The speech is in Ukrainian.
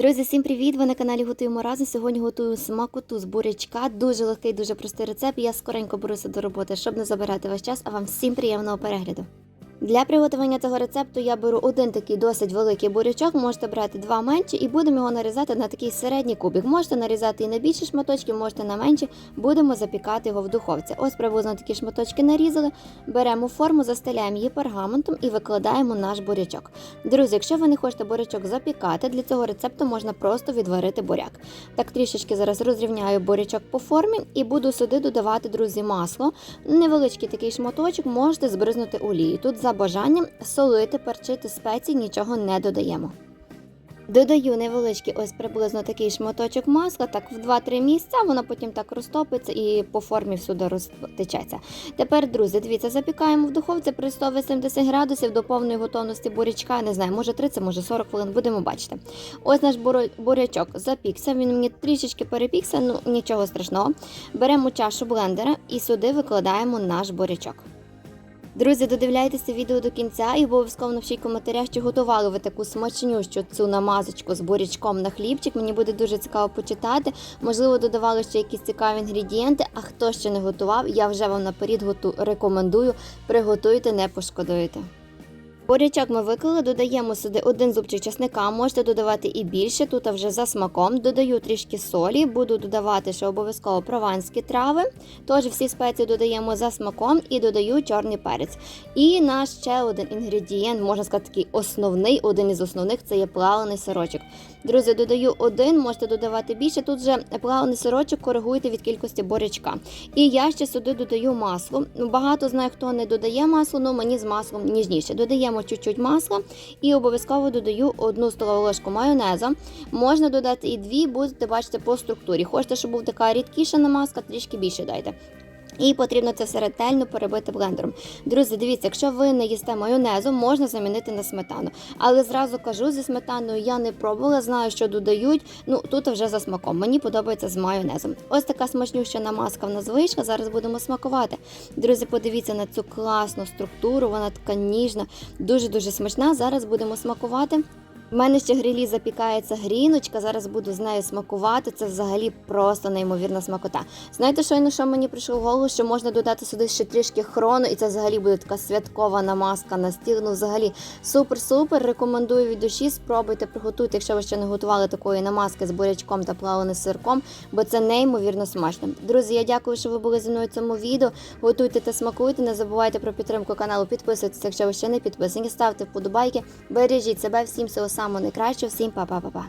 Друзі, всім привіт! Ви на каналі Готуємо разом. Сьогодні готую смакоту з бурячка. Дуже легкий, дуже простий рецепт. Я скоренько беруся до роботи, щоб не забирати ваш час, а вам всім приємного перегляду. Для приготування цього рецепту я беру один такий досить великий бурячок, можете брати два менші і будемо його нарізати на такий середній кубик. Можете нарізати і на більші шматочки, можете на менші. Будемо запікати його в духовці. Ось приблизно такі шматочки нарізали. Беремо форму, застеляємо її пергаментом і викладаємо наш бурячок. Друзі, якщо ви не хочете бурячок запікати, для цього рецепту можна просто відварити буряк. Так трішечки зараз розрівняю бурячок по формі і буду сюди додавати, друзі, масло. Невеличкий такий шматочок можете збризнути олію. Тут за бажанням солити, перчити спеції, нічого не додаємо. Додаю невеличкий ось приблизно такий шматочок масла, так в 2-3 місця, воно потім так розтопиться і по формі всюди розтечеться. Тепер, друзі, дивіться, запікаємо в духовці при 180 градусів до повної готовності бурячка. Не знаю, може 30, може 40 хвилин, будемо бачити. Ось наш бурячок запікся, він мені трішечки перепікся, ну нічого страшного. Беремо чашу блендера і сюди викладаємо наш бурячок. Друзі, додивляйтеся відео до кінця і обов'язково напишіть в коментарях, чи готували ви таку смачнющу цю намазочку з бурячком на хлібчик. Мені буде дуже цікаво почитати. Можливо, додавали ще якісь цікаві інгредієнти. А хто ще не готував, я вже вам наперед рекомендую. Приготуйте, не пошкодуєте. Бурячок ми виклали, додаємо сюди один зубчик чесника, можете додавати і більше, тут вже за смаком. Додаю трішки солі, буду додавати ще обов'язково прованські трави. Тож всі спеції додаємо за смаком і додаю чорний перець. І наш ще один інгредієнт, можна сказати, такий основний, один із основних це є плавлений сирочок. Друзі, додаю один, можете додавати більше. Тут же плавлений сирочок коригуйте від кількості бурячка. І я ще сюди додаю масло. Ну, Багато знаю, хто не додає масло, але мені з маслом ніжніше. Додаємо чуть-чуть масла і обов'язково додаю одну столову ложку майонеза. Можна додати і дві, будете бачити по структурі. Хочете, щоб був така рідкіша намазка, трішки більше дайте. І потрібно це все ретельно перебити блендером. Друзі, дивіться, якщо ви не їсте майонезу, можна замінити на сметану. Але зразу кажу, зі сметаною я не пробувала, знаю, що додають. Ну тут вже за смаком. Мені подобається з майонезом. Ось така смачнюща намазка в нас вийшла. Зараз будемо смакувати. Друзі, подивіться на цю класну структуру, вона така ніжна, дуже дуже смачна. Зараз будемо смакувати. У мене ще грилі запікається гріночка. Зараз буду з нею смакувати. Це взагалі просто неймовірна смакота. Знаєте, щойно що мені прийшло в голову, що можна додати сюди ще трішки хрону, і це взагалі буде така святкова намазка на стіл. Ну, взагалі супер-супер. Рекомендую від душі. Спробуйте приготуйте, якщо ви ще не готували такої намазки з бурячком та плавленим сирком, бо це неймовірно смачно. Друзі, я дякую, що ви були зі мною в цьому відео. Готуйте та смакуйте. Не забувайте про підтримку каналу. Підписуйтесь, якщо ви ще не підписані. Ставте вподобайки. Бережіть себе всім всього самого найкращого. Всім па-па-па-па.